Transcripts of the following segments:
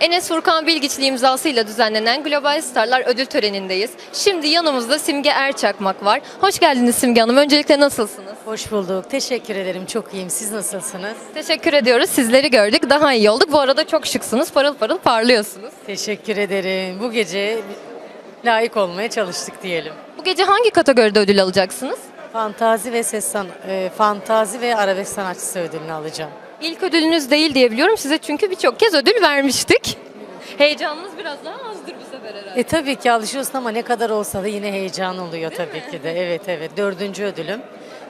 Enes Furkan Bilgiçli imzasıyla düzenlenen Global Starlar ödül törenindeyiz. Şimdi yanımızda Simge Erçakmak var. Hoş geldiniz Simge Hanım. Öncelikle nasılsınız? Hoş bulduk. Teşekkür ederim. Çok iyiyim. Siz nasılsınız? Teşekkür ediyoruz. Sizleri gördük. Daha iyi olduk. Bu arada çok şıksınız. Parıl parıl parlıyorsunuz. Teşekkür ederim. Bu gece layık olmaya çalıştık diyelim. Bu gece hangi kategoride ödül alacaksınız? Fantazi ve ses san e, fantazi ve arabesk sanatçısı ödülünü alacağım. İlk ödülünüz değil diye biliyorum. Size çünkü birçok kez ödül vermiştik. Heyecanınız biraz daha azdır bu sefer herhalde. E tabii ki alışıyorsun ama ne kadar olsa da yine heyecan oluyor tabii ki de. Evet evet. Dördüncü ödülüm.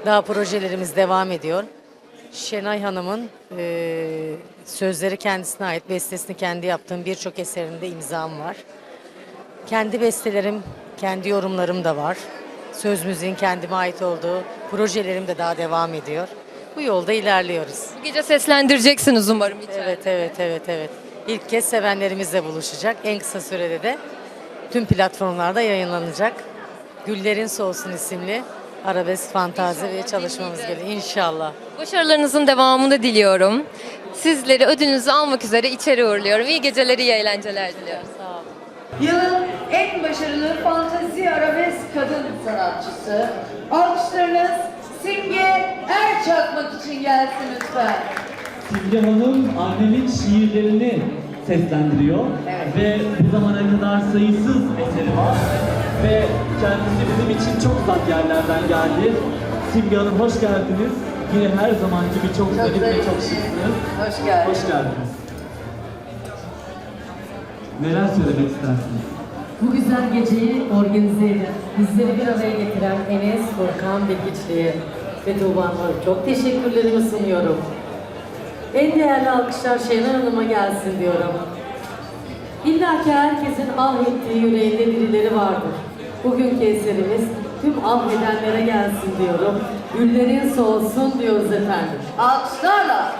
Daha projelerimiz devam ediyor. Şenay Hanım'ın e, sözleri kendisine ait, bestesini kendi yaptığım birçok eserinde imzam var. Kendi bestelerim, kendi yorumlarım da var. Söz müziğin kendime ait olduğu projelerim de daha devam ediyor. Bu yolda ilerliyoruz. Bu gece seslendireceksiniz umarım içeride. Evet, evet, evet, evet. İlk kez sevenlerimizle buluşacak. En kısa sürede de tüm platformlarda yayınlanacak. Güllerin Soğusun isimli arabesk fantazi ve çalışmamız geliyor. İnşallah. Başarılarınızın devamını diliyorum. Sizleri ödülünüzü almak üzere içeri uğurluyorum. İyi geceler, iyi eğlenceler diliyorum. Sağ olun. Yılın en başarılı fantazi arabesk kadın sanatçısı. Alkışlarınız Simge Erçakmak için gelsin lütfen. Simge Hanım annemin şiirlerini seslendiriyor ve bu zamana kadar sayısız eseri var ve kendisi bizim için çok uzak yerlerden geldi. Simge Hanım hoş geldiniz. Yine her zaman gibi çok zarif ve çok şıksınız. Hoş geldin. Hoş geldiniz. Neler söylemek istersiniz? Bu güzel geceyi organize eden, bizleri bir araya getiren Enes Furkan Bilgiçli'ye ve Tuğba çok teşekkürlerimi sunuyorum. En değerli alkışlar Şenay Hanım'a gelsin diyorum. İlla ki herkesin ah ettiği yüreğinde birileri vardır. Bugünkü eserimiz tüm ah edenlere gelsin diyorum. Güllerin soğusun diyoruz efendim. Alkışlarla.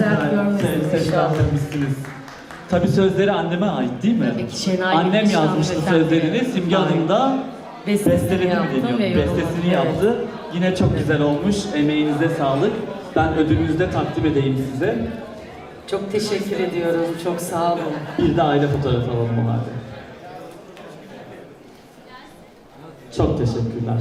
Dert görmesin se- inşallah. seslendirmişsiniz. Tabii sözleri anneme ait değil mi? Tabii ki Şenay Annem yazmıştı hanımefendi. sözlerini. Simge. Hanım da Bestesini besteledi mi yaptım deniyor? ve Bestesini evet. yaptı. Yine çok güzel olmuş. Emeğinize sağlık. Ben ödülünüzü de takdim edeyim size. Çok teşekkür ediyorum. Çok sağ olun. Bir de aile fotoğrafı alalım o halde. Çok teşekkürler.